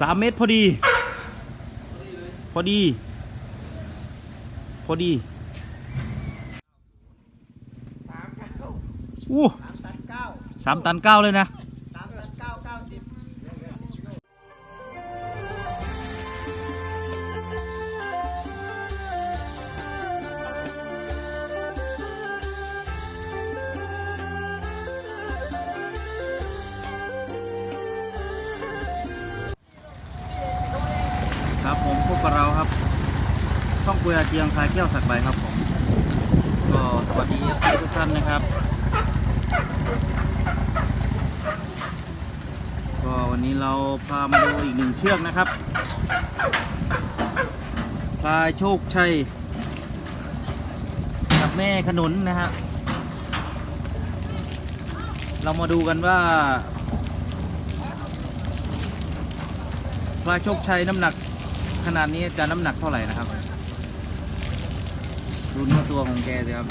สามเมตรพอดี พอดี พอดีสามเก้าอู้สามตันเก้าสามตันเก้าเลยนะ ช่องคุยอาเจียงคลายแก้วสักใบครับผมก็สวัสดีทุกท่านนะครับ ก็วันนี้เราพามาดูอีกหนึ่งเชือกนะครับพลายโชคชัยกับแม่ขนุนนะฮะเรามาดูกันว่าพลายโชคชัยน้ำหนักขนาดนี้จะน้ำหนักเท่าไหร่นะครับ ดูเนื้อตัวของแกสิครับ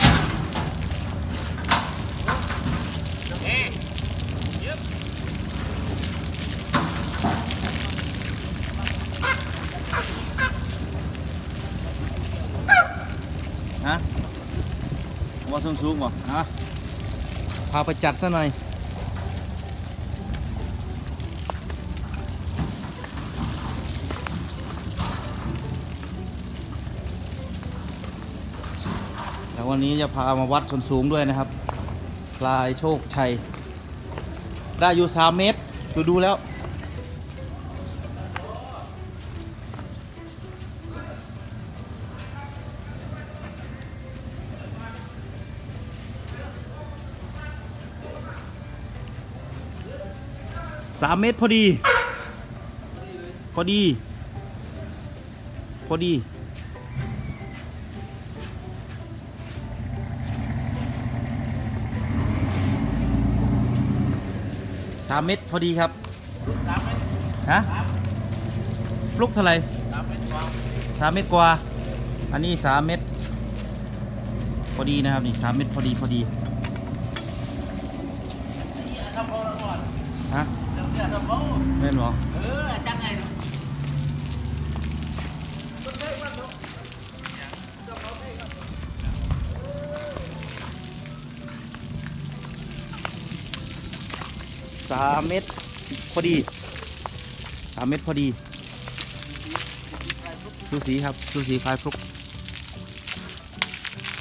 ฮะว่าสูงสูงๆบ่ฮะพาไปจัดซะหน่อย แต่วันนี้จะพามาวัดส่วนสูงด้วยนะครับพลายโชคชัย ได้อยู่ 3 เมตร ดูดูแล้ว สามเมตรพอดี พอดี พอดี สามเมตรพอดีครับสามเมตรฮะปลุกเท่าไหร่สามเมตรกว่าสามเมตรกว่า อันนี้สามเมตรพอดีนะครับนี่สามเมตรพอดีพอดีนี่ทำโพลก่อนฮะเดี๋ยวเดี๋ยวทำโพแม่นบอเออจังไง สามเมตรพอดีสามเมตรพอดีสูสีครับสูสีคลายฟลุก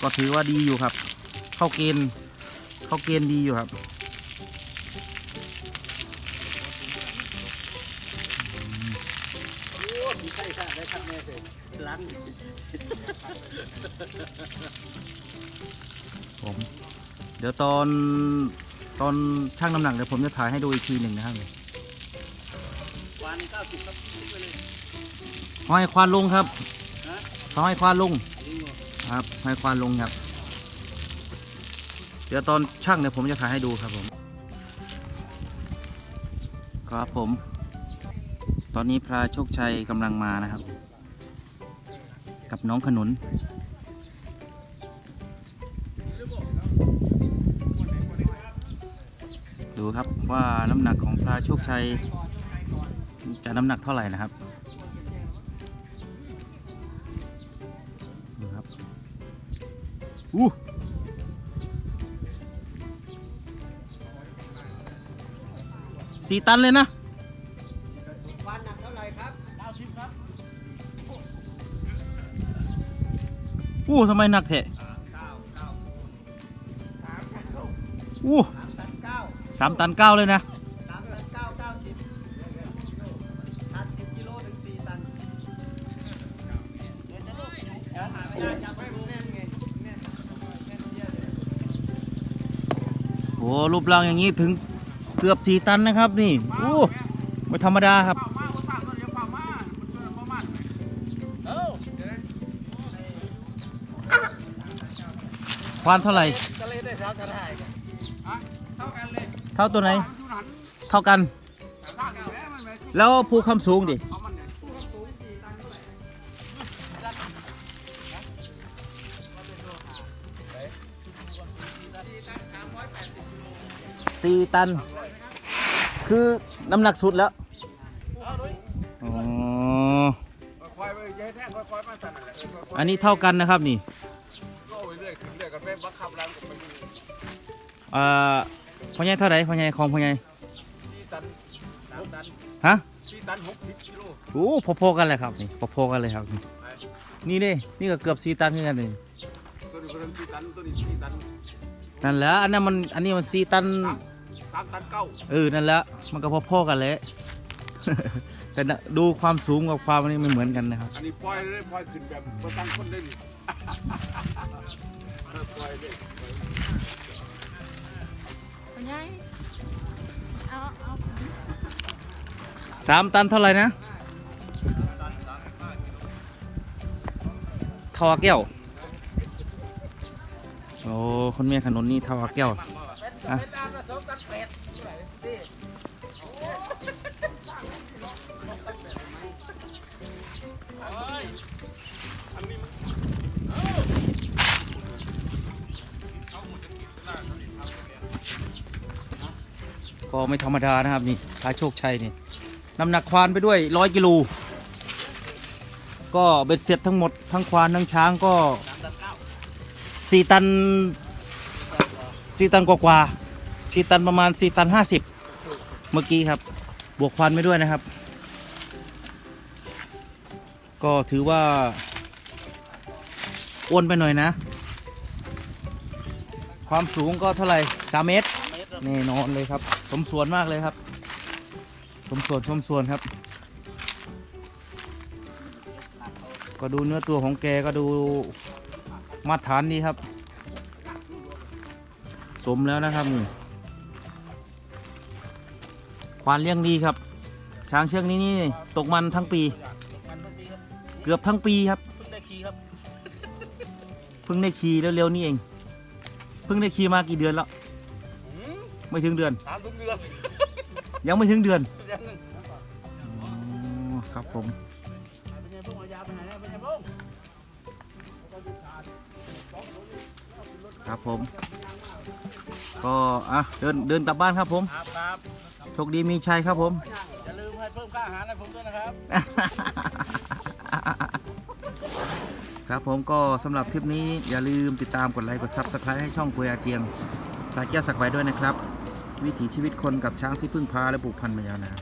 ก็ถือว่าดีอยู่ครับ เข้าเกณฑ์เข้าเกณฑ์ดีอยู่ครับผมเดี๋ยวตอน ตอนช่างน้ำหนักเดี๋ยวผมจะถ่ายให้ดูอีกทีหนึ่งนะครับวานเก้าสิบครับทิ้งไปเลยห้อยควานลงครับฮะเขาให้ควานลงทิ้งหมดครับให้ควานลงครับ เดี๋ยวตอนช่างเดี๋ยวผมจะถ่ายให้ดูครับผม ครับผม ตอนนี้พระโชคชัยกำลังมานะครับ กับน้องขนุน ดูครับว่าน้ำหนักของพระโชคชัย จะน้ำหนักเท่าไหร่นะครับดูครับอู้สี่ตันเลยนะวานหนักเท่าไหร่ครับเก้าสิบครับอู้ทำไมหนักแท้เก้าเก้าสามเก้าอู้ สามตันเก้าสามตันเก้าเลยนะสามตันเก้าเก้าสิบตันสิบกิโลถึงสี่ตันเดี๋ยวจะลูกเดี๋ยวหาไม่ได้จับให้ผมแน่นไงแน่นแน่นเยอะเลยโอ้รูปร่างอย่างนี้ถึงเกือบสี่ตันนะครับนี่อู้ไม่ธรรมดาครับเอ้าควานเท่าไหร่ก็เลยได้รับกระถ่ายเท่ากันเลย เท่าตัวไหน เท่ากัน แล้วภูคำสูงดิสี่ตัน คือน้ำหนักสุดแล้วอ๋ออันนั่นแหละเออค่อยๆอันนี้เท่ากันนะครับนี่ โอ้ยเรื่อยขึ้นเรื่อยกันไปบังคับร้านกับมันเอ่อพ่อใหญ่เท่าไหร่พ่อใหญ่ของพ่อใหญ่สี่ตันสามตันฮะสี่ตันหกสิบกิโลโอ้พอๆกันเลยครับนี่พอๆกันเลยครับ นี่ไปนี่เด้นี่ก็เกือบสี่ตันเหมือนกันเลยตัวนี้ก็เริ่มสี่ตันตัวนี้สี่ตันนั่นแหละอันนั้นมันอันนี้มันสี่ตัน สามตันเก้าเออ นั่นแหละ มันก็พอๆกันเลยแต่น่ะดูความสูงกับความอันนี้ไม่เหมือนกันนะครับ อันนี้ปล่อยเลยปล่อยขึ้นแบบประตั้งคนได้นี่เออปล่อยเลยปล่อย เป็นไงเอาเอาสามตันเท่าไหร่นะทอแก้ว โอ้คนเมียขนุนนี่ทอแก้วอะ ก็ไม่ธรรมดานะครับนี่พาโชคชัยนี่น้ำหนักควานไปด้วยร้อยกิโลก็เบ็ดเสร็จทั้งหมดทั้งควานทั้งช้างก็สี่ตันสี่ตันกว่าๆสี่ตันประมาณสี่ตันห้าสิบเมื่อกี้ครับบวกควานไม่ด้วยนะครับ ก็ถือว่าอ้วนไปหน่อยนะ ความสูงก็เท่าไหร่สามเมตร แน่นอนเลยครับ สมส่วนมากเลยครับ สมส่วนสมส่วนครับ ก็ดูเนื้อตัวของแกก็ดูมาตรฐานดีครับ สมแล้วนะครับนี่ควานเลี้ยงดีครับ ช้างเชือกนี้นี่ตกมันทั้งปีมันทั้งปีครับเกือบทั้งปีครับเพิ่งได้ขี่ครับเพิ่งได้ขี่เร็วๆนี่เอง เพิ่งได้ขี่มากี่เดือนแล้ว ไม่ถึงเดือน สามทุกเดือนยังไม่ถึงเดือนยังหนึ่งอ๋อครับผมเป็นไงพวกเอายาไปไหนแล้วเป็นไงพวกครับผม ก็อะเดินเดินกลับบ้านครับผมครับครับโชคดีมีชัยครับผม อย่าลืมให้เพิ่มค่าอาหารให้ผมด้วยนะครับ ครับผมก็สำหรับคลิปนี้อย่าลืมติดตามกดไลค์กดซับสไครต์ให้ช่องคุยอาเจียงสายแก้วสักไว้ด้วยนะครับ วิถีชีวิตคนกับช้างที่พึ่งพาและปลูกพันธุ์มายาวนาน